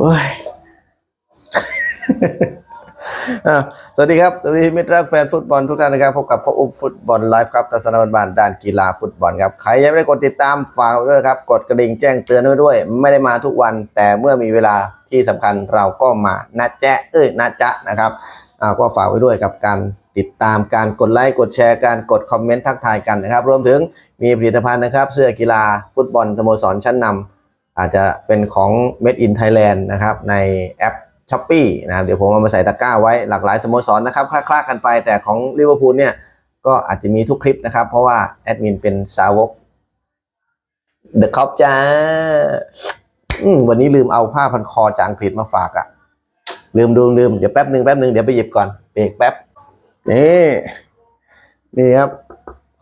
โอ้ยสวัสดีครับ สวัสดีมิตรรักแฟนฟุตบอลทุกท่านนะครับ พบกับพ่ออุ้มฟุตบอลไลฟ์ครับทัศนบันบานด้านกีฬาฟุตบอลครับ ใครยังไม่ได้กดติดตามฝากไว้ด้วยครับ กดกระดิ่งแจ้งเตือนไว้ด้วย ไม่ได้มาทุกวัน แต่เมื่อมีเวลาที่สำคัญเราก็มานะแจ๊เอ้ยนะจ๊ะนะครับก็ฝากไว้ด้วยกับการติดตามการกดไลค์กดแชร์การกดคอมเมนต์ทักทายกันนะครับ รวมถึงมีผลิตภัณฑ์นะครับ เสื้อกีฬาฟุตบอลสโมสรชั้นนำ อาจจะเป็นของ Made in Thailand นะครับในแอป s h อ p e e นะครับเดี๋ยวผมเอามาใส่ตะกร้าไว้หลากหลายสโมสรนะครับคลาๆกันไปแต่ของลิเวอร์พูลเนี่ยก็อาจจะมีทุกคลิปนะครับ เพราะว่าแอดมินเป็นสาวกเดอะคอปจ้าวันนี้ลืมเอาผ้าพันคอจากอังกฤษมาฝากอะลืมดูลืมเดี๋ยวแป๊บหนึ่งแป๊บหนึ่งเดี๋ยวไปหยิบก่อนเบรกแป๊บนี่นี่ครับ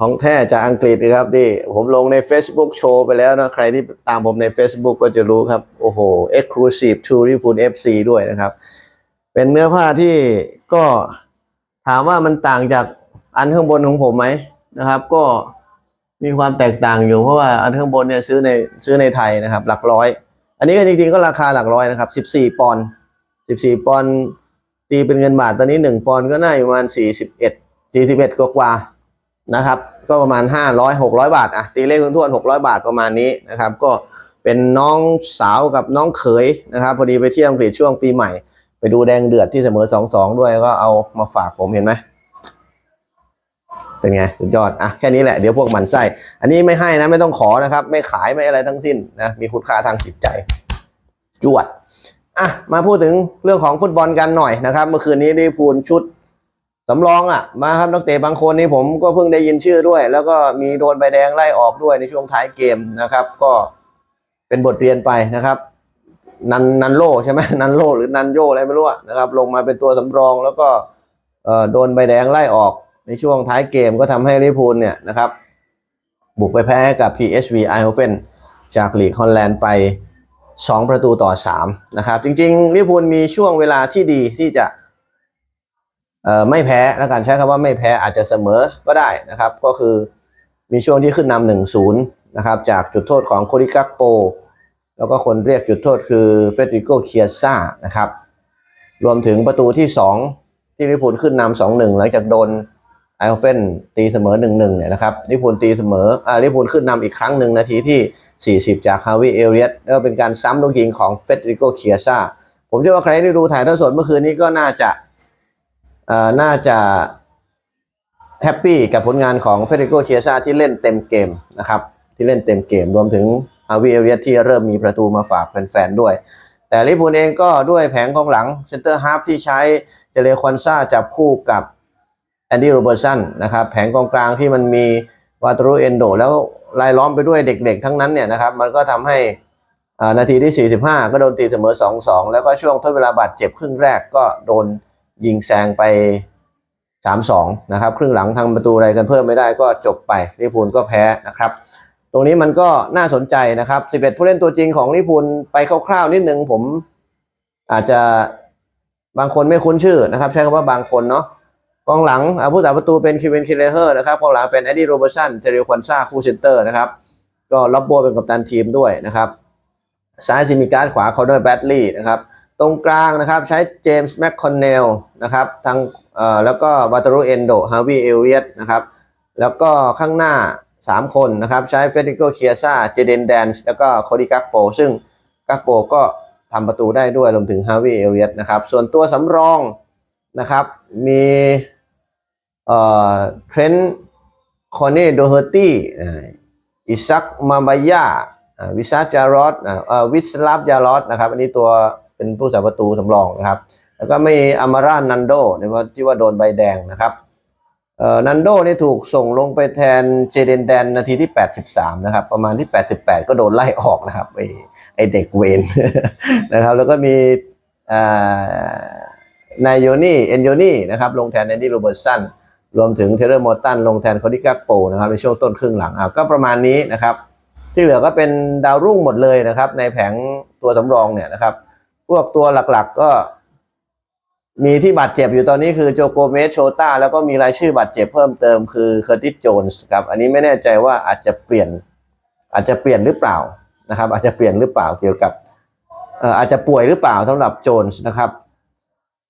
ของแท้จากอังกฤษนะครับที่ผมลงใน Facebook โชว์ไปแล้วนะ ใครที่ตามผมใน Facebook ก็จะรู้ครับ โอ้โห Exclusive to r i p u l FC ด้วยนะครับ เป็นเนื้อผ้าที่ก็ถามว่ามันต่างจากอันข้างบนของผมไหมนะครับ ก็มีความแตกต่างอยู่เพราะว่าอันข้างบนเนี่ยซื้อในซื้อในไทยนะครับ หลักร้อย อันนี้ก็จริงๆก็ราคาหลักร้อยนะครับ 14 ปอนด์14 ปอนด์ตีเป็นเงินบาทตอนนี้ 1 ปอนด์ก็น่าอยู่ประมาณ41 41กว่าๆนะครับ ก็ประมาณ 500 600 บาทอะตีเลขทวนๆ600 บาทประมาณนี้นะครับ ก็เป็นน้องสาวกับน้องเขยนะครับ พอดีไปเที่ยวอังกฤษช่วงปีใหม่ ไปดูแดงเดือดที่เสมอ 2-2 ด้วยก็เอามาฝากผมเห็นไหมเป็นไงสุดยอดอะแค่นี้แหละเดี๋ยวพวกมันไส้อันนี้ไม่ให้นะไม่ต้องขอนะครับ ไม่ขายไม่อะไรทั้งสิ้นนะมีคุณค่าทางจิตใจ จวดอะมาพูดถึงเรื่องของฟุตบอลกันหน่อยนะครับ เมื่อคืนนี้ลิเวอร์พูลชุด สำรองอะมาครับนักเตะบางคนนี่ผมก็เพิ่งได้ยินชื่อด้วย แล้วก็มีโดนใบแดงไล่ออกด้วยในช่วงท้ายเกมนะครับ ก็เป็นบทเรียนไปนะครับ นันนันโลใช่ไหมนันโลหรือนันโยอะไรไม่รู้นะครับ ลงมาเป็นตัวสำรองแล้วก็เอ่อโดนใบแดงไล่ออกในช่วงท้ายเกมก็ทำให้ลิพูลเนี่ยนะครับ บุกไปแพ้กับ PSV Eindhoven จากลีกฮอลแลนด์ไป 2 ประตูต่อ 3 นะครับ จริงๆลิพูลมีช่วงเวลาที่ดีที่จะ ไม่แพ้แล้วกันใช้คำว่าไม่แพ้อาจจะเสมอก็ได้นะครับ ก็คือมีช่วงที่ขึ้นนำหนึ่งศูนย์นะครับจากจุดโทษของโคดิกักโป แล้วก็คนเรียกจุดโทษคือเฟดริโกเคียซ่านะครับรวมถึงประตูที่ 2 ที่ลิเวอร์พูลขึ้นนำสองหนึ่งหลังจากโดนไอโอเฟนตีเสมอหนึ่งหนึ่งเนี่ยนะครับลิเวอร์พูลตีเสมออ่าลิเวอร์พูลขึ้นนำอีกครั้งหนึ่งนาทีที่ 40 จากฮาวิเอเรียตแล้วก็เป็นการซ้ำลูกยิงของเฟดริโกเคียซ่าผมเชื่อว่าใครที่ดูถ่ายทอดสดเมื่อคืนนี้ก็น่าจะ น่าจะแฮปปี้กับผลงานของเฟเดริโกเคียซาที่เล่นเต็มเกมนะครับ ที่เล่นเต็มเกมรวมถึงฮาวิเอเรียที่เริ่มมีประตูมาฝากแฟนๆด้วย แต่ลิเวอร์พูลเองก็ด้วยแผงกองหลังเซนเตอร์ฮาร์ฟที่ใช้เจเลคอนซาจับคู่กับแอนดี้โรเบอร์สันนะครับแผงกองกลางที่มันมีวาตารุเอนโดแล้วรายล้อมไปด้วยเด็กๆ ทั้งนั้นเนี่ยนะครับมันก็ทำให้นาทีที่ 45 ก็โดนตีเสมอ 2-2 แล้วก็ช่วงทดเวลาบาดเจ็บครึ่งแรกก็โดน ยิงแซงไป 3-2 นะครับ ครึ่งหลังทำประตูอะไรกันเพิ่มไม่ได้ก็จบไปลิเวอร์พูลก็แพ้นะครับ ตรงนี้มันก็น่าสนใจนะครับ 11 ผู้เล่นตัวจริงของลิเวอร์พูลไปคร่าวๆนิดนึงผมอาจจะบางคนไม่คุ้นชื่อนะครับ ใช้คำว่าบางคนเนาะกองหลังผู้สาประตูเป็นคิเวนคิเลเฮอร์นะครับกองหลังเป็นแอดดี้โรเบอร์สันเทเรควันซาคู่เซนเตอร์นะครับก็รับโบเป็นกัปตันทีมด้วยนะครับซ้ายซิมิการ์ดขวาคอร์เนอร์แบดลีย์นะครับ ตรงกลางนะครับใช้เจมส์แมคคอนเนลนะครับทางแล้วก็วาตรุเอนโดฮาวิเอเรียตนะครับ แล้วก็ข้างหน้า 3 คนนะครับ ใช้เฟเดริโกเคียซาเจเดนแดนส์แล้วก็โคดิกักโป ซึ่งกักโปก็ทำประตูได้ด้วยรวมถึงฮาวิเอเรียตนะครับ ส่วนตัวสำรองนะครับ มีเอ่อเทรนต์คอนเน่โดเฮอร์ตี้อิซักมาบายาวิซาจารอสวิสลาฟยารอสนะครับ อันนี้ตัว เป็นผู้สาประตูสำรองนะครับ แล้วก็มีอามารานันโดในว่าที่ว่าโดนใบแดงนะครับเอ่อนันโดนี่ถูกส่งลงไปแทนเจเดนแดนนาทีที่ 83 นะครับ ประมาณที่ 88 ก็โดนไล่ออกนะครับไอไอเด็กเวนนะครับ แล้วก็มีอ่านายโยนี่เอนโยนี่นะครับ ลงแทนแอนดี้โรเบิร์ตสันรวมถึงเทเลอร์มอร์ตันลงแทนคอดิกักโปนะครับ ในช่วงต้นครึ่งหลังอะก็ประมาณนี้นะครับ ที่เหลือก็เป็นดาวรุ่งหมดเลยนะครับ ในแผงตัวสำรองเนี่ยนะครับ พวกตัวหลักๆก็มีที่บาดเจ็บอยู่ตอนนี้คือโจโกเมสโชตาแล้วก็มีรายชื่อบาดเจ็บเพิ่มเติมคือเคอร์ติสโจนส์ครับ อันนี้ไม่แน่ใจว่าอาจจะเปลี่ยน อาจจะเปลี่ยนหรือเปล่านะครับ อาจจะเปลี่ยนหรือเปล่าเกี่ยวกับอาจจะป่วยหรือเปล่าสำหรับโจนส์นะครับ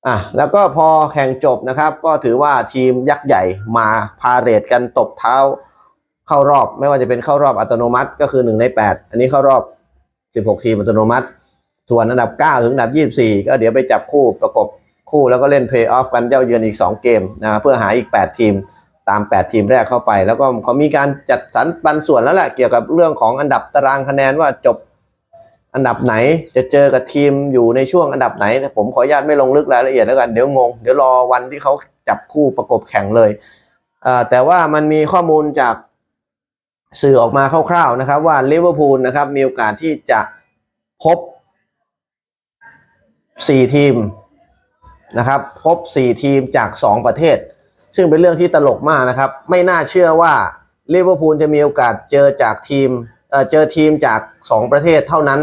อะแล้วก็พอแข่งจบนะครับ ก็ถือว่าทีมยักษ์ใหญ่มาพาเรดกันตบเท้าเข้ารอบไม่ว่าจะเป็นเข้ารอบอัตโนมัติก็คือ1ใน 8 อันนี้เข้ารอบ 16 ทีมอัตโนมัติ ส่วนอันดับ 9 ถึงอันดับ 24 ก็เดี๋ยวไปจับคู่ประกบคู่แล้วก็เล่นเพลย์ออฟกันเย้าเยือนอีก 2 เกมนะเพื่อหาอีก 8 ทีมตาม 8 ทีมแรกเข้าไป แล้วก็เขามีการจัดสรรปันส่วนแล้วแหละเกี่ยวกับเรื่องของอันดับตารางคะแนนว่าจบอันดับไหนจะเจอกับทีมอยู่ในช่วงอันดับไหน ผมขออนุญาตไม่ลงลึกรายละเอียดแล้วกันเดี๋ยวงงเดี๋ยวรอวันที่เขาจับคู่ประกบแข่งเลยแต่ว่ามันมีข้อมูลจากสื่อออกมาคร่าวๆนะครับว่าลิเวอร์พูลนะครับมีโอกาสที่จะพบ 4 ทีมนะครับ พบ 4 ทีมจาก 2 ประเทศ ซึ่งเป็นเรื่องที่ตลกมากนะครับ ไม่น่าเชื่อว่าลิเวอร์พูลจะมีโอกาสเจอจากทีมเอ่อเจอทีมจาก 2 ประเทศเท่านั้น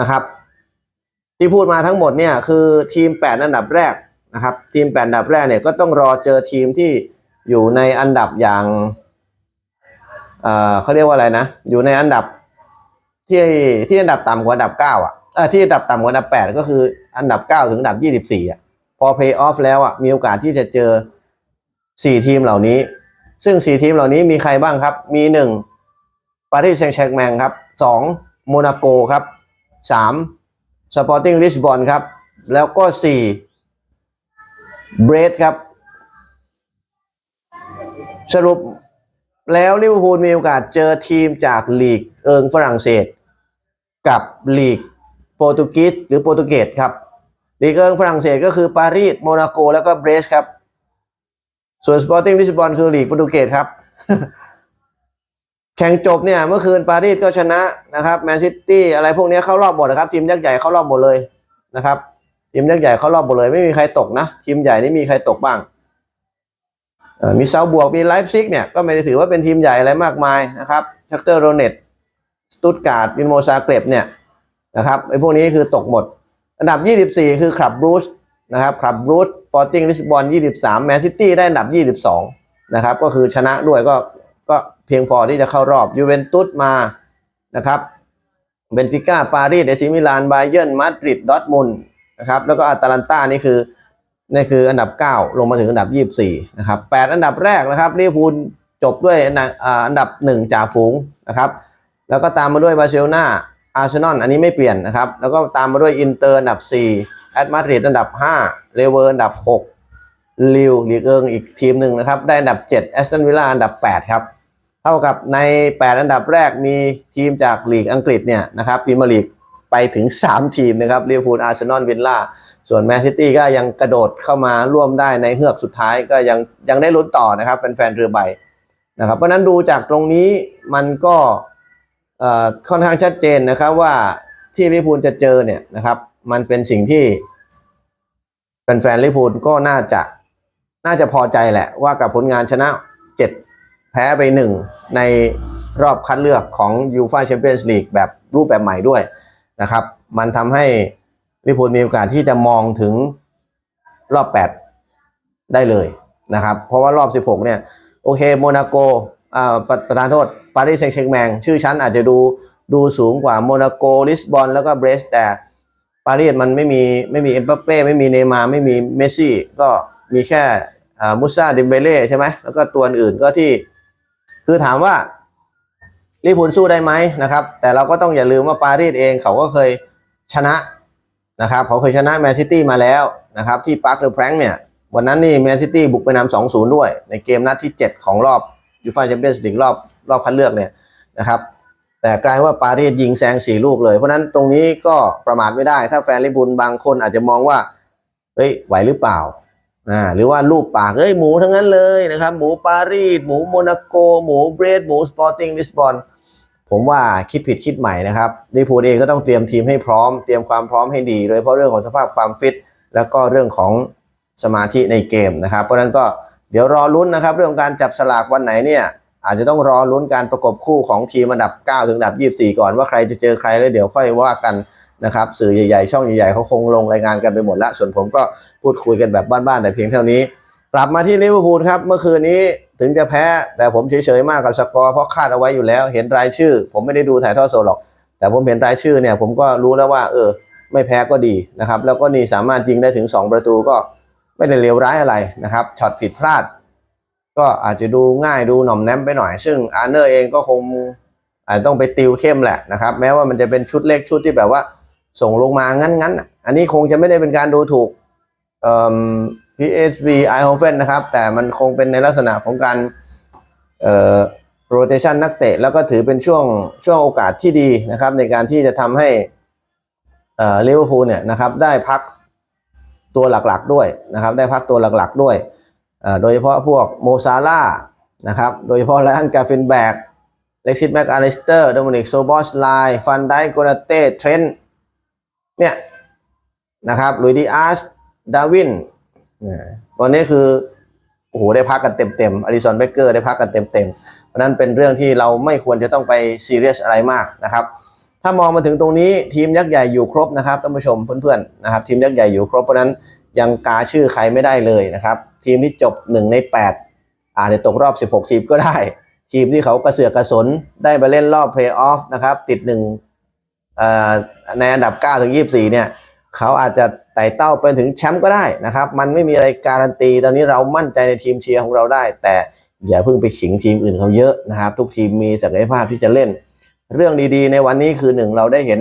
นะครับ ที่พูดมาทั้งหมดเนี่ยคือทีม 8 อันดับแรกนะครับ ทีม 8 อันดับแรกเนี่ยก็ต้องรอเจอทีมที่อยู่ในอันดับอย่างเอ่อเขาเรียกว่าอะไรนะ อยู่ในอันดับที่ที่อันดับต่ำกว่าอันดับ 9 อะเออ ที่อันดับต่ำกว่าอันดับ 8 ก็คืออันดับ 9 ถึงอันดับ 24อะพอเพย์ออฟแล้วอะมีโอกาสที่จะเจอ 4 ทีมเหล่านี้ ซึ่ง 4 ทีมเหล่านี้มีใครบ้างครับ มี 1ปารีสแซงต์แชร์กแมงครับ 2 โมนาโกครับ 3สปอร์ติ้งลิสบอนครับ แล้วก็ 4 เบรดครับ สรุปแล้วลิเวอร์พูลมีโอกาสเจอทีมจากลีกเอิงฝรั่งเศส กับลีก โปรตุเกสหรือโปรตุเกสครับลีกเอิงฝรั่งเศสก็คือปารีสโมนาโก แล้วก็เบรสครับ ส่วนสปอร์ติ้งลิสบอนคือลีกโปรตุเกสครับ แข่งจบเนี่ย เมื่อคืนปารีสก็ชนะนะครับแมนซิตี้อะไรพวกนี้เข้ารอบหมดนะครับ ทีมยักษ์ใหญ่เข้ารอบหมดเลยนะครับทีมยักษ์ใหญ่เข้ารอบหมดเลยไม่มีใครตกนะทีมใหญ่นี่มีใครตกบ้างมีเซาบวกมีไลฟ์ซิกเนี่ยก็ไม่ได้ถือว่าเป็นทีมใหญ่อะไรมากมายนะครับชักเตอร์โรเนตสตุตการ์ดวินโมซาเกรบเนี่ย นะครับไอ้พวกนี้คือตกหมด อันดับ 24 คือคลับบรูซนะครับคลับบรูซปอร์ติ้งลิสบอน23แมนซิตี้ได้อันดับ 22นะครับก็คือชนะด้วยก็ก็เพียงพอที่จะเข้ารอบยูเวนตุสมานะครับเบนฟิก้าปารีสเอซิมิลานไบเยร์นมาดริดดอทมุนนะครับแล้วก็อาตาลันตานี่คือนี่คืออันดับ 9 ลงมาถึงอันดับ 24นะครับ8อันดับแรกนะครับลิเวอร์พูลจบด้วยอันดับอ่าอันดับ 1 จ่าฝูงนะครับ แล้วก็ตามมาด้วยบาร์เซโลนา อาร์เซนอลอันนี้ไม่เปลี่ยนนะครับ แล้วก็ตามมาด้วยอินเตอร์อันดับ4แอตมาดริดอันดับ 5 เลเวอร์อันดับ 6 ลิวลีกเอิงอีกทีมหนึ่งนะครับ ได้อันดับ 7 แอสตันวิลล่าอันดับ 8 ครับ เท่ากับใน 8 อันดับแรกมีทีมจากลีกอังกฤษเนี่ยนะครับพรีเมียร์ลีกไปถึง 3 ทีมนะครับลิเวอร์พูลอาร์เซนอลวิลล่าส่วนแมนซิตี้ก็ยังกระโดดเข้ามาร่วมได้ในเฮือกสุดท้ายก็ยังยังได้ลุ้นต่อนะครับแฟนๆเรือใบนะครับเพราะนั้นดูจากตรงนี้มันก็ ค่อนข้างชัดเจนนะครับว่าที่ลิพูลจะเจอเนี่ยนะครับ มันเป็นสิ่งที่แฟนๆลิพูลก็น่าจะน่าจะพอใจแหละว่ากับผลงานชนะ 7 แพ้ไป 1 ในรอบคัดเลือกของยูฟ่าแชมเปี้ยนส์ลีกแบบรูปแบบใหม่ด้วยนะครับ มันทำให้ลิพูลมีโอกาสที่จะมองถึงรอบ 8 ได้เลยนะครับ เพราะว่ารอบ 16 เนี่ย โอเคโมนาโกอ่าประประธานโทษ ปารีสแซงต์แชร์แมงชื่อชั้นอาจจะดูดูสูงกว่าโมนาโกลิสบอนแล้วก็เบรสแต่ปารีสมันไม่มีไม่มีเอ็มบัปเป้ไม่มีเนย์มาร์ไม่มีเมสซี่ก็มีแค่มุซาดิมเบเล่ใช่ไหมแล้วก็ตัวอื่นก็ที่ คือถามว่าลิพูลสู้ได้ไหมนะครับ แต่เราก็ต้องอย่าลืมว่าปารีสเองเขาก็เคยชนะนะครับ เขาเคยชนะแมนซิตี้มาแล้วนะครับ ที่ปาร์คเดอแพรงเนี่ย วันนั้นนี่แมนซิตี้บุกไปนำ2-0ด้วย ในเกมนัดที่ 7 ของรอบยูฟ่าแชมเปี้ยนส์ลีกรอบ รอบคัดเลือกเนี่ยนะครับ แต่กลายว่าปารีสยิงแซง4ลูกเลย เพราะนั้นตรงนี้ก็ประมาทไม่ได้ ถ้าแฟนลิเวอร์พูลบางคนอาจจะมองว่าเฮ้ยไหวหรือเปล่าอ่าหรือว่ารูปปากเฮ้ยหมูทั้งนั้นเลยนะครับ หมูปารีสหมูโมนาโก หมูเบรดหมูสปอร์ติ้งลิสบอนผมว่าคิดผิดคิดใหม่นะครับลิเวอร์พูลเองก็ต้องเตรียมทีมให้พร้อม เตรียมความพร้อมให้ดีโดยเฉพาะเรื่องของสภาพความฟิต แล้วก็เรื่องของสมาธิในเกมนะครับ เพราะนั้นก็เดี๋ยวรอลุ้นนะครับ เรื่องการจับสลากวันไหนเนี่ย อาจจะต้องรอลุ้นการประกบคู่ของทีมอันดับ 9 ถึงอันดับ 24 ก่อนว่าใครจะเจอใครแล้วเดี๋ยวค่อยว่ากันนะครับสื่อใหญ่ๆ ช่องใหญ่ๆเขาคงลงรายงานกันไปหมดแล้วส่วนผมก็พูดคุยกันแบบบ้านๆแต่เพียงเท่านี้ กลับมาที่ลิเวอร์พูลครับเมื่อคืนนี้ถึงจะแพ้แต่ผมเฉยๆมากกับสกอร์เพราะคาดเอาไว้อยู่แล้ว เห็นรายชื่อ ผมไม่ได้ดูถ่ายทอดสดหรอก แต่ผมเห็นรายชื่อเนี่ยผมก็รู้แล้วว่า เออ ไม่แพ้ก็ดีนะครับแล้วก็นี่สามารถยิงได้ถึง 2 ประตูก็ไม่ได้เลวร้ายอะไรนะครับช็อตผิดพลาด ก็อาจจะดูง่ายดูหน่อมแนมไปหน่อย ซึ่งอาร์เนอร์เองก็คงอาจจะต้องไปติวเข้มแหละนะครับ แม้ว่ามันจะเป็นชุดเล็กชุดที่แบบว่าส่งลงมางั้นๆ อันนี้คงจะไม่ได้เป็นการดูถูกเอ่อ PSV i h o f e n นะครับ แต่มันคงเป็นในลักษณะของการเอ่อ rotation นักเตะ แล้วก็ถือเป็นช่วงช่วงโอกาสที่ดีนะครับ ในการที่จะทำให้เอ่อลิเวอร์พูลเนี่ยนะครับได้พักตัวหลักๆด้วยนะครับ ได้พักตัวหลักๆด้วย โดยเฉพาะพวกโมซาล่านะครับ โดยเฉพาะไลอันกาฟินแบกเล็กซิสแม็กอาริสเตอร์โดมินิกโซบอสไลฟันไดโกนาเต้เทรนเนี่ยนะครับลุยดีอาร์สดาวินตอนนี้คือโอ้โหได้พักกันเต็มๆอลิซอนเบเกอร์ได้พักกันเต็มๆเพราะนั้นเป็นเรื่องที่เราไม่ควรจะต้องไปซีเรียสอะไรมากนะครับ ถ้ามองมาถึงตรงนี้ทีมยักษ์ใหญ่อยู่ครบนะครับท่านผู้ชมเพื่อนๆนะครับทีมยักษ์ใหญ่อยู่ครบเพราะนั้น ยังกาชื่อใครไม่ได้เลยนะครับ ทีมที่จบ 1 ใน 8 อาจจะตกรอบ 16 ทีมก็ได้ ทีมที่เขากระเสือกกระสนได้ไปเล่นรอบเพลย์ออฟนะครับ ติดหนึ่งในอันดับ 9 ถึง 24 เนี่ย เขาอาจจะไต่เต้าไปถึงแชมป์ก็ได้นะครับ มันไม่มีอะไรการันตี ตอนนี้เรามั่นใจในทีมเชียร์ของเราได้ แต่อย่าเพิ่งไปขิงทีมอื่นเขาเยอะนะครับ ทุกทีมมีศักยภาพที่จะเล่น เรื่องดีๆ ในวันนี้คือหนึ่งเราได้เห็น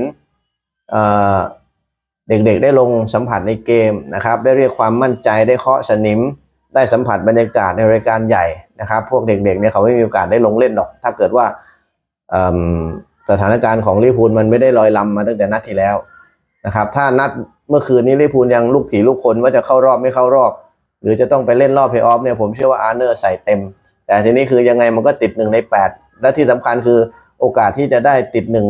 เด็กๆ ได้ลงสัมผัสในเกมนะครับ ได้เรียกความมั่นใจได้เคาะสนิม ได้สัมผัสบรรยากาศในรายการใหญ่นะครับ พวกเด็กๆเนี่ยเขาไม่มีโอกาสได้ลงเล่นหรอก ถ้าเกิดว่าสถานการณ์ของลิเวอร์พูลมันไม่ได้ลอยลำมาตั้งแต่นัดที่แล้วนะครับ ถ้านัดเมื่อคืนนี้ลิเวอร์พูลยังลูกผีลูกคนว่าจะเข้ารอบไม่เข้ารอบ หรือจะต้องไปเล่นรอบเพย์ออฟเนี่ยผมเชื่อว่าอาร์เนอร์ใส่เต็ม แต่ทีนี้คือยังไงมันก็ติดหนึ่งใน 8 และที่สำคัญคือ โอกาสที่จะได้ติดหนึ่ง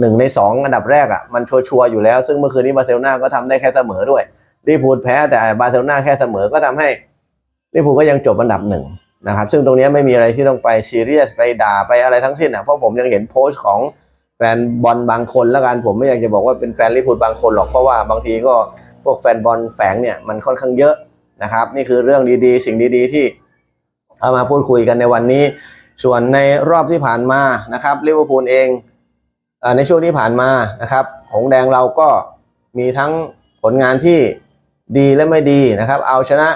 หนึ่งใน2อันดับแรกอะมันชัวร์อยู่แล้ว ซึ่งเมื่อคืนนี้บาร์เซโลนาก็ทำได้แค่เสมอด้วยลิเวอร์พูลแพ้แต่บาร์เซโลนาแค่เสมอก็ทำให้ลิเวอร์พูลก็ยังจบอันดับหนึ่งนะครับซึ่งตรงนี้ไม่มีอะไรที่ต้องไปซีเรียสไปด่าไปอะไรทั้งสิ้นอะเพราะผมยังเห็นโพสต์ของแฟนบอลบางคนแล้วกันผมไม่อยากจะบอกว่าเป็นแฟนลิเวอร์พูลบางคนหรอกเพราะว่าบางทีก็พวกแฟนบอลแฝงเนี่ยมันค่อนข้างเยอะนะครับ นี่คือเรื่องดีๆ สิ่งดีๆ ที่เอามาพูดคุยกันในวันนี้ ส่วนในรอบที่ผ่านมานะครับลิเวอร์พูลเองในช่วงที่ผ่านมานะครับ หงแดงเราก็มีทั้งผลงานที่ดีและไม่ดีนะครับ เอาชนะ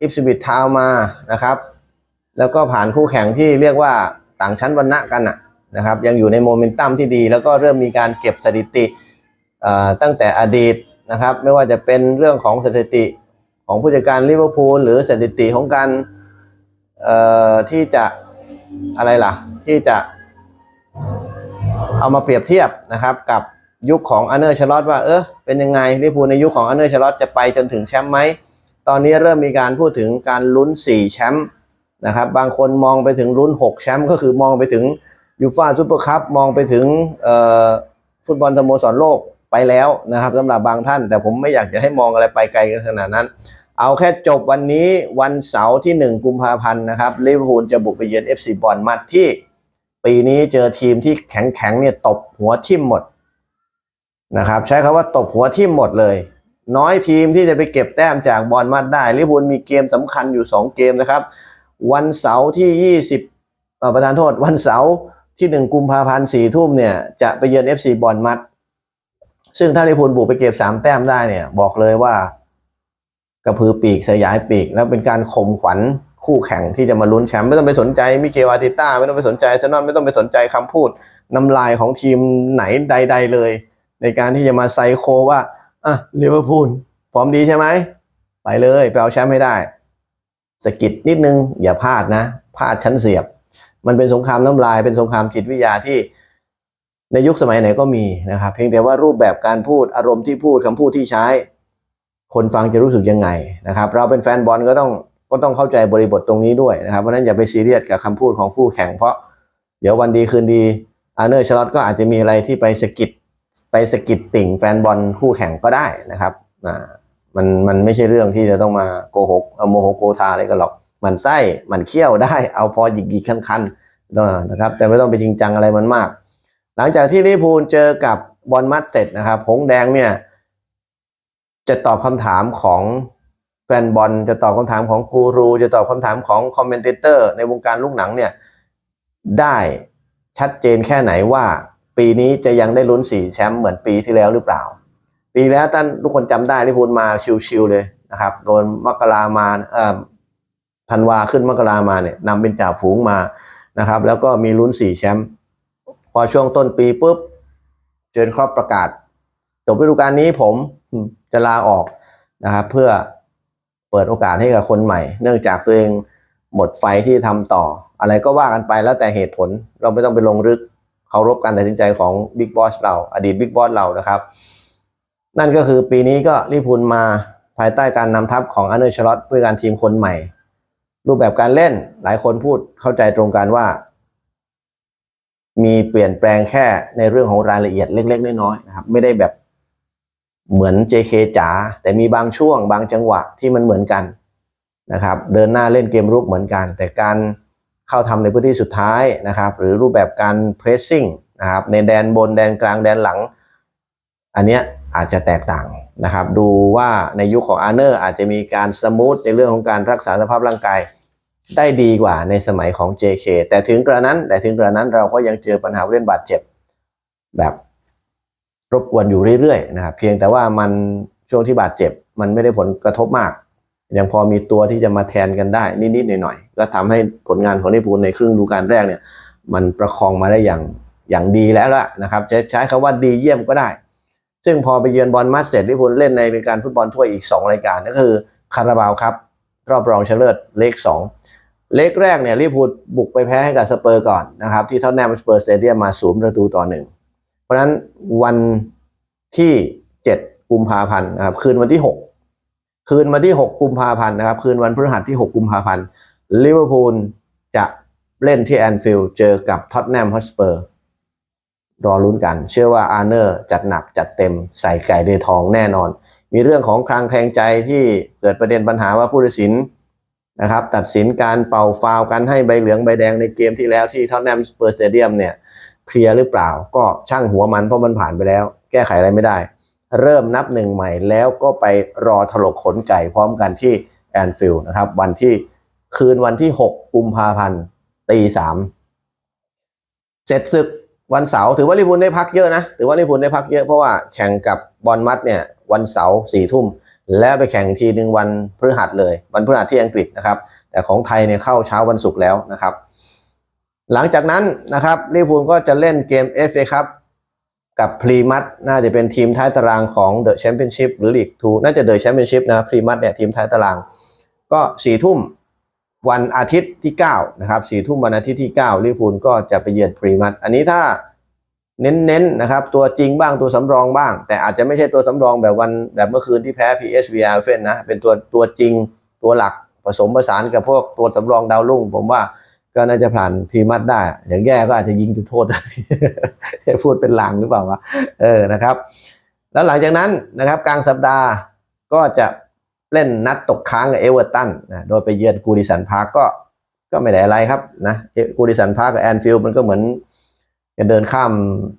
อิปซิบิททาวมานะครับ แล้วก็ผ่านคู่แข่งที่เรียกว่าต่างชั้นวรรณะกันนะครับ ยังอยู่ในโมเมนตัมที่ดี แล้วก็เริ่มมีการเก็บสถิติตั้งแต่อดีตนะครับ ไม่ว่าจะเป็นเรื่องของสถิติของผู้จัดการลิเวอร์พูลหรือสถิติของการที่จะ อะไรล่ะ ที่จะเอามาเปรียบเทียบนะครับ กับยุคของอันเนอร์ชาร์ลอตว่าเออเป็นยังไงลิเวอร์พูลในยุคของอันเนอร์ชาร์ลอตจะไปจนถึงแชมป์ไหมตอนนี้เริ่มมีการพูดถึงการลุ้น 4 แชมป์นะครับบางคนมองไปถึงรุ่น6 แชมป์ก็คือมองไปถึงยูฟ่าซูเปอร์คัพมองไปถึงฟุตบอลสโมสรโลกไปแล้วนะครับสำหรับบางท่าน แต่ผมไม่อยากจะให้มองอะไรไปไกลกันขนาดนั้น เอาแค่จบวันนี้วันเสาร์ที่ 1 กุมภาพันธ์นะครับลิเวอร์พูลจะบุกไปเยือน FC บอลมัดที่ ปีนี้เจอทีมที่แข็งๆเนี่ยตบหัวทิ่มหมดนะครับใช้คำว่าตบหัวทิ่มหมดเลย น้อยทีมที่จะไปเก็บแต้มจากบอลมัดได้ลิเวอร์พูลมีเกมสำคัญอยู่ 2 เกมนะครับ วันเสาร์ที่ 20เอ่อประธานโทษ วันเสาร์ที่ 1 กุมภาพันธ์สี่ทุ่มเนี่ยจะไปเยือน FC บอลมัดซึ่งถ้าลิเวอร์พูลบุกไปเก็บ3แต้มได้เนี่ยบอกเลยว่า กระพือปีกสยายปีกแล้วเป็นการข่มขวัญคู่แข่งที่จะมาลุ้นแชมป์ไม่ต้องไปสนใจมิเกลอาร์ติต้าไม่ต้องไปสนใจเซนอลไม่ต้องไปสนใจคำพูดน้ำลายของทีมไหนใด ๆ เลย ในการที่จะมาไซโคว่าอะลิเวอร์พูลฟอร์มดีใช่ไหมไปเลยไปเอาแชมป์ให้ได้สกิดนิดนึงอย่าพลาดนะพลาดชั้นเสียบ มันเป็นสงครามน้ำลายเป็นสงครามจิตวิทยาที่ในยุคสมัยไหนก็มีนะครับ เพียงแต่ว่ารูปแบบการพูดอารมณ์ที่พูดคำพูดที่ใช้ คนฟังจะรู้สึกยังไงนะครับ เราเป็นแฟนบอลก็ต้องก็ต้องเข้าใจบริบทตรงนี้ด้วยนะครับเพราะนั้นอย่าไปซีเรียสกับคำพูดของคู่แข่งเพราะเดี๋ยววันดีคืนดีอาร์เนอร์ชลอตก็อาจจะมีอะไรที่ไปสะกิดไปสะกิดติ่งแฟนบอลคู่แข่งก็ได้นะครับอ่ามันมันไม่ใช่เรื่องที่จะต้องมาโกหกเอาโมโหโกธาอะไรกันหรอกมันไส้มันเคี้ยวได้เอาพอหยิกหยิกคันคันๆนะครับ แต่ไม่ต้องไปจริงจังอะไรมันมาก หลังจากที่ลิพูลเจอกับบอลมัดเสร็จนะครับหงแดงเนี่ย จะตอบคำถามของแฟนบอลจะตอบคำถามของกูรู จะตอบคำถามของคอมเมนเตอร์ในวงการลูกหนังเนี่ยได้ชัดเจนแค่ไหนว่า ปีนี้จะยังได้ลุ้นสี่แชมป์เหมือนปีที่แล้วหรือเปล่า ปีแล้วท่านทุกคนจำได้ลิเวอร์พูลมาชิวๆเลยนะครับโดนมกรามาเอ่อธันวาขึ้นมกรามาเนี่ยนำเป็นจ่าฝูงมานะครับ แล้วก็มีลุ้นสี่แชมป์พอช่วงต้นปีปุ๊บเจนครอปประกาศ จบฤดูกาลนี้ผม จะลาออกนะครับ เพื่อเปิดโอกาสให้กับคนใหม่ เนื่องจากตัวเองหมดไฟที่ทำต่อ อะไรก็ว่ากันไปแล้วแต่เหตุผลเราไม่ต้องไปลงลึกเคารพการตัดสินใจของบิ๊กบอสเรา อดีตบิ๊กบอสเรานะครับ นั่นก็คือปีนี้ก็ลิเวอร์พูลมาภายใต้การนำทัพของอันเดอร์ชลอตผู้จัดการทีมคนใหม่ รูปแบบการเล่นหลายคนพูดเข้าใจตรงกันว่า มีเปลี่ยนแปลงแค่ในเรื่องของรายละเอียดเล็ก ๆ น้อยๆนะครับ ไม่ได้แบบ เหมือน JK จ๋าแต่มีบางช่วงบางจังหวะที่มันเหมือนกันนะครับ เดินหน้าเล่นเกมรุกเหมือนกัน แต่การเข้าทำในพื้นที่สุดท้ายนะครับ หรือรูปแบบการ pressing นะครับในแดนบนแดนกลางแดนหลัง อันเนี้ยอาจจะแตกต่างนะครับ ดูว่าในยุคของอาร์เนอร์อาจจะมีการสมูทในเรื่องของการรักษาสภาพร่างกายได้ดีกว่าในสมัยของ JK แต่ถึงกระนั้นแต่ถึงกระนั้นเราก็ยังเจอปัญหาเล่นบาดเจ็บแบบ รบกวนอยู่เรื่อยๆนะครับเพียงแต่ว่ามันช่วงที่บาดเจ็บ มันไม่ได้ผลกระทบมาก ยังพอมีตัวที่จะมาแทนกันได้นิดๆหน่อยๆก็ทำให้ผลงานของลิพูลในครึ่งฤดูกาลแรกเนี่ย มันประคองมาได้อย่างอย่างดีแล้วล่ะนะครับจะใช้คำว่าดีเยี่ยมก็ได้ ซึ่งพอไปเยือนบอลมัดเสร็จลิพูลเล่นในรายการฟุตบอลถ้วยอีก 2 รายการก็คือคาราบาวครับรอบรองชนะเลิศเลข 2 เลขแรกเนี่ยลิพูลบุกไปแพ้ให้กับสเปอร์ก่อนนะครับที่เท่าแนมสเปอร์สเตเดียมมาศูนย์ประตูต่อหนึ่ง เพราะฉะนั้นวันที่ 7 กุมภาพันธ์นะครับ คืนวันที่ 6 คืนวันที่ 6 กุมภาพันธ์นะครับ คืนวันพฤหัสที่ 6 กุมภาพันธ์ลิเวอร์พูลจะเล่นที่แอนฟิลด์เจอกับท็อตแนมฮอสเปอร์รอลุ้นกัน เชื่อว่าอาร์เนอร์จัดหนักจัดเต็มใส่ไก่เดทองแน่นอน มีเรื่องของคลางแคลงใจที่เกิดประเด็นปัญหาว่าผู้ตัดสินนะครับ ตัดสินการเป่าฟาวกันให้ใบเหลืองใบแดงในเกมที่แล้วที่ท็อตแนมสเปอร์สเตเดียมเนี่ย เคลียร์หรือเปล่า ก็ช่างหัวมันเพราะมันผ่านไปแล้ว แก้ไขอะไรไม่ได้ เริ่มนับหนึ่งใหม่แล้วก็ไปรอถลกขนไก่พร้อมกันที่แอนฟิลด์นะครับ วันที่คืนวันที่ 6 กุมภาพันธ์ตีสามเสร็จศึกวันเสาร์ถือว่าลิพูลได้พักเยอะนะถือว่าลิพูลได้พักเยอะเพราะว่าแข่งกับบอลมัดเนี่ยวันเสาร์สี่ทุ่ม แล้วไปแข่งทีหนึ่งวันพฤหัสเลย วันพฤหัสที่อังกฤษนะครับ แต่ของไทยเนี่ยเข้าเช้าวันศุกร์แล้วนะครับ หลังจากนั้นนะครับลิเวอร์พูลก็จะเล่นเกม FA ครับกับพรีมัตน่าจะเป็นทีมท้ายตารางของเดอะแชมเปี้ยนชิพหรือลีกทูน่าจะเดอะแชมเปี้ยนชิพนะพรีมัตเนี่ยทีมท้ายตาราง ก็สี่ทุ่มวันอาทิตย์ที่9นะครับสี่ทุ่มวันอาทิตย์ที่9ลิเวอร์พูลก็จะไปเยือนพรีมัตอันนี้ถ้าเน้นๆนะครับตัวจริงบ้างตัวสำรองบ้าง แต่อาจจะไม่ใช่ตัวสำรองแบบวันแบบเมื่อคืนที่แพ้ PSV อาร์เฟนนะเป็นตัวตัวจริงตัวหลักผสมผสานกับพวกตัวสำรองดาวรุ่ง ผมว่า ก็น่าจะผ่านพรีมัตได้ อย่างแย่ก็อาจจะยิงจุดโทษ พูดเป็นลางหรือเปล่าวะเออนะครับ แล้วหลังจากนั้นนะครับกลางสัปดาห์ก็จะเล่นนัดตกค้างกับเอเวอร์ตันนะโดยไปเยือนกูดิสันพาร์กก็ก็ไม่ได้อะไรครับนะกูดิสันพาร์กกับแอนฟิลด์มันก็เหมือนจะเดินข้าม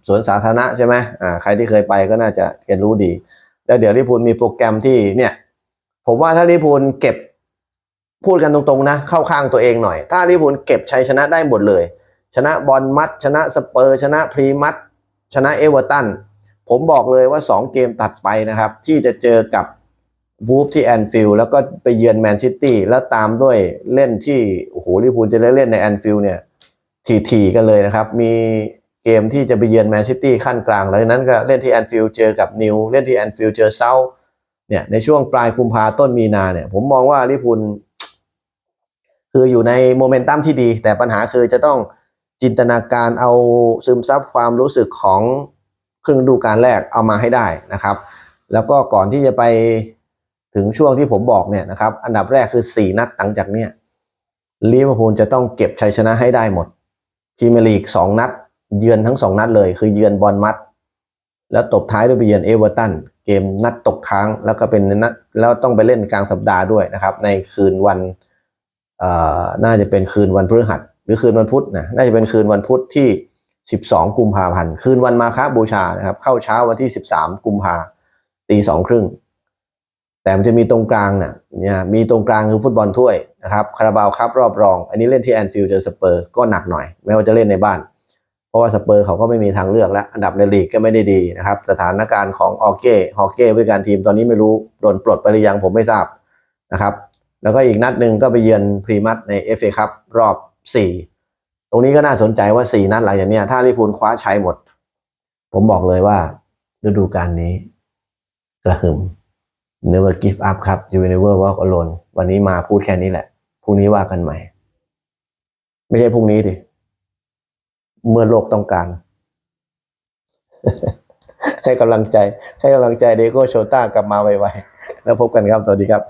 สวนสาธารณะใช่ไหมอ่าใครที่เคยไปก็น่าจะเรียนรู้ดี แล้วเดี๋ยวลิพูลมีโปรแกรมที่เนี่ย ผมว่าถ้าลิพูลเก็บ พูดกันตรงๆนะ เข้าข้างตัวเองหน่อย ถ้าลิเวอร์พูลเก็บชัยชนะได้หมดเลย ชนะบอลมัด ชนะสเปอร์ ชนะพรีมัด ชนะเอเวอร์ตัน ผมบอกเลยว่า 2 เกมตัดไปนะครับ ที่จะเจอกับวูฟที่แอนฟิลด์แล้วก็ไปเยือนแมนซิตี้แล้วตามด้วยเล่นที่โอ้โหลิเวอร์พูลจะได้เล่นในแอนฟิลด์เนี่ยทีๆกันเลยนะครับ มีเกมที่จะไปเยือนแมนซิตี้ขั้นกลางหลังจากนั้นก็เล่นที่แอนฟิลด์เจอกับนิวเล่นที่แอนฟิลด์เจอเซาเนี่ยในช่วงปลายกุมภาต้นมีนาเนี่ยผมมองว่าลิเวอร์พูล คืออยู่ในโมเมนตัมที่ดี แต่ปัญหาคือจะต้องจินตนาการเอาซึมซับความรู้สึกของครึ่งฤดูกาลแรกเอามาให้ได้นะครับ แล้วก็ก่อนที่จะไปถึงช่วงที่ผมบอกเนี่ยนะครับ อันดับแรกคือ 4 นัดหลังจากเนี้ยลิเวอร์พูลจะต้องเก็บชัยชนะให้ได้หมดพรีเมียร์ลีก2นัด เยือนทั้ง 2 นัดเลย คือเยือนบอลมัด แล้วตบท้ายด้วยไปเยือนเอเวอร์ตันเกมนัดตกค้างแล้วก็เป็นนัดแล้วต้องไปเล่นกลางสัปดาห์ด้วยนะครับ ในคืนวัน น่าจะเป็นคืนวันพฤหัสหรือคืนวันพุธนะน่าจะเป็นคืนวันพุธที่ 12 กุมภาพันธ์คืนวันมาฆบูชานะครับ เข้าเช้าวันที่ 13 กุมภาตีสองครึ่งแต่มันจะมีตรงกลางน่ะเนี่ยมีตรงกลางคือฟุตบอลถ้วยนะครับคาราบาวครับรอบรอง อันนี้เล่นที่แอนฟิลด์เจอสเปอร์ก็หนักหน่อยแม้ว่าจะเล่นในบ้าน เพราะว่าสเปอร์เขาก็ไม่มีทางเลือกแล้ว อันดับในลีกก็ไม่ได้ดีนะครับ สถานการณ์ของออเก้ฮอเก้ผู้การทีมตอนนี้ไม่รู้โดนปลดไปหรือยังผมไม่ทราบนะครับ แล้วก็อีกนัดหนึ่งก็ไปเยือนพรีมัตในเอฟเอคัพรอบ 4 ตรงนี้ก็น่าสนใจว่า 4 นัดหลังจากนี้ถ้าลิพูลคว้าชัยหมด ผมบอกเลยว่าฤดูกาลนี้ กระหึ่ม never give up ครับ you will never walk alone วันนี้มาพูดแค่นี้แหละพรุ่งนี้ว่ากันใหม่ ไม่ใช่พรุ่งนี้ดิเมื่อโลกต้องการ ให้กำลังใจ ให้กำลังใจเดโก้โชต้ากลับมาไวๆแล้วพบกันครับ สวัสดีครับ